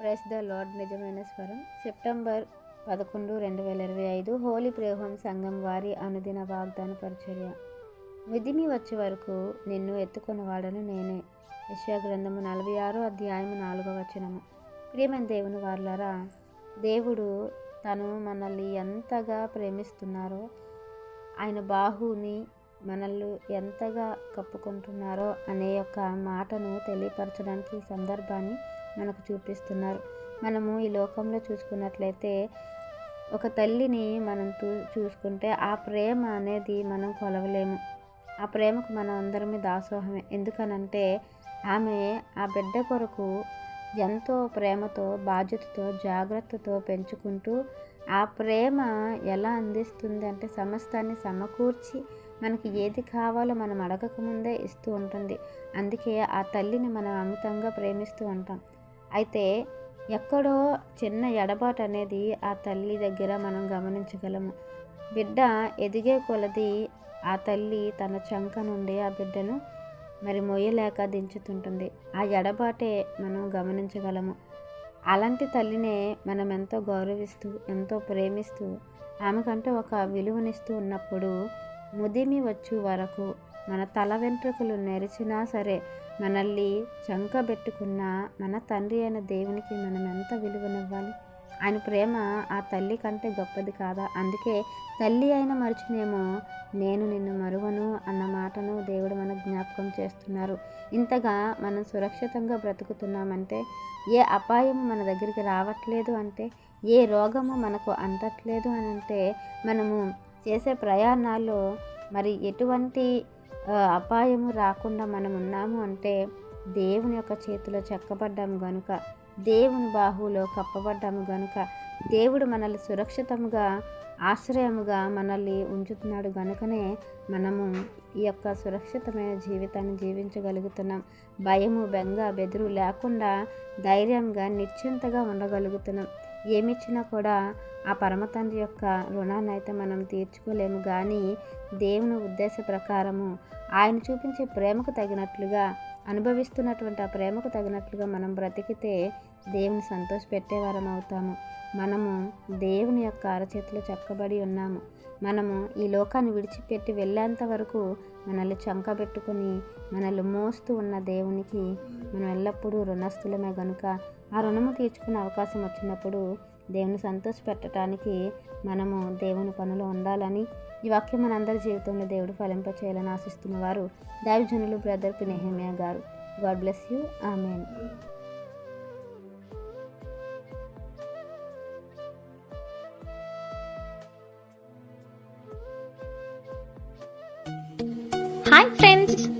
Press the lord నిజమైన స్వరం. September పదకొండు రెండు వేల ఇరవై ఐదు హోలీ ప్రేహం సంఘం వారి అనుదిన వాగ్దాన పరిచర్య. విధిమి వచ్చే వరకు నిన్ను ఎత్తుకున్నవాడను నేనే. యశ్యా గ్రంథము నలభై ఆరో అధ్యాయము నాలుగో వచనము. ప్రియమైన దేవుని వారులారా దేవుడు తను మనల్ని ఎంతగా ప్రేమిస్తున్నారో ఆయన బాహుని మనల్ని ఎంతగా కప్పుకుంటున్నారో అనే యొక్క మాటను తెలియపరచడానికి ఈ సందర్భాన్ని మనకు చూపిస్తున్నారు. మనము ఈ లోకంలో చూసుకున్నట్లయితే ఒక తల్లిని మనం చూ చూసుకుంటే ఆ ప్రేమ అనేది మనం కొలవలేము. ఆ ప్రేమకు మనం అందరమే దాసోహమే. ఎందుకనంటే ఆమె ఆ బిడ్డ కొరకు ఎంతో ప్రేమతో బాధ్యతతో జాగ్రత్తతో పెంచుకుంటూ ఆ ప్రేమ ఎలా అందిస్తుంది అంటే సమస్తాన్ని సమకూర్చి మనకి ఏది కావాలో మనం అడగకముందే ఇస్తూ ఉంటుంది. అందుకే ఆ తల్లిని మనం అమితంగా ప్రేమిస్తూ ఉంటాం. అయితే ఎక్కడో చిన్న ఎడబాటు అనేది ఆ తల్లి దగ్గర మనం గమనించగలము. బిడ్డ ఎదిగే కొలది ఆ తల్లి తన చంక నుండి ఆ బిడ్డను మరి మొయ్యలేక దించుతుంటుంది. ఆ ఎడబాటే మనం గమనించగలము. అలాంటి తల్లినే మనం ఎంతో గౌరవిస్తూ ఎంతో ప్రేమిస్తూ ఆమెకంటే ఒక విలువనిస్తూ ఉన్నప్పుడు ముదిమి వచ్చు వరకు మన తల వెంట్రుకలు నెరిచినా సరే మనల్ని చంకబెట్టుకున్న మన తండ్రి అయిన దేవునికి మనం ఎంత విలువనివ్వాలి? ఆయన ప్రేమ ఆ తల్లి కంటే గొప్పది కాదా? అందుకే తల్లి అయిన మరుచునేమో నేను నిన్ను మరువను అన్న మాటను దేవుడు మన జ్ఞాపకం చేస్తున్నారు. ఇంతగా మనం సురక్షితంగా బ్రతుకుతున్నామంటే ఏ అపాయం మన దగ్గరికి రావట్లేదు అంటే ఏ రోగము మనకు అంటట్లేదు అని అంటే మనము చేసే ప్రయాణాల్లో మరి ఎటువంటి అపాయము రాకుండా మనం ఉన్నాము అంటే దేవుని యొక్క చేతిలో చెక్కబడ్డాము గనుక దేవుని బాహువులో కప్పబడ్డాము గనుక దేవుడు మనల్ని సురక్షితముగా ఆశ్రయముగా మనల్ని ఉంచుతున్నాడు గనుకనే మనము ఈ యొక్క సురక్షితమైన జీవితాన్ని జీవించగలుగుతున్నాం. భయము బెంగ బెదురు లేకుండా ధైర్యంగా నిశ్చింతగా ఉండగలుగుతున్నాం. ఏమిచ్చినా కూడా ఆ పరమతండ్రి యొక్క రుణాన్ని అయితే మనం తీర్చుకోలేము. కానీ దేవుని ఉద్దేశ ప్రకారము ఆయన చూపించే ప్రేమకు తగినట్లుగా అనుభవిస్తున్నటువంటి ఆ ప్రేమకు తగినట్లుగా మనం బ్రతికితే దేవుని సంతోషపెట్టేవారం అవుతాము. మనము దేవుని యొక్క అరచేతిలో చెక్కబడి ఉన్నాము. మనము ఈ లోకాన్ని విడిచిపెట్టి వెళ్ళేంత వరకు మనల్ని చంకబెట్టుకొని మనల్ని మోస్తూ ఉన్న దేవునికి మనం ఎల్లప్పుడూ రుణస్థులమే గనుక ఆ రుణము తీర్చుకునే అవకాశం వచ్చినప్పుడు దేవుని సంతోషపెట్టడానికి మనము దేవుని పనులు ఉండాలని ఈ వాక్యం మనందరి జీవితంలో దేవుడు ఫలింప చేయాలని ఆశిస్తున్న వారు దైవజనులు బ్రదర్ పినేహిమియా గారు. God bless you. Amen. Hi friends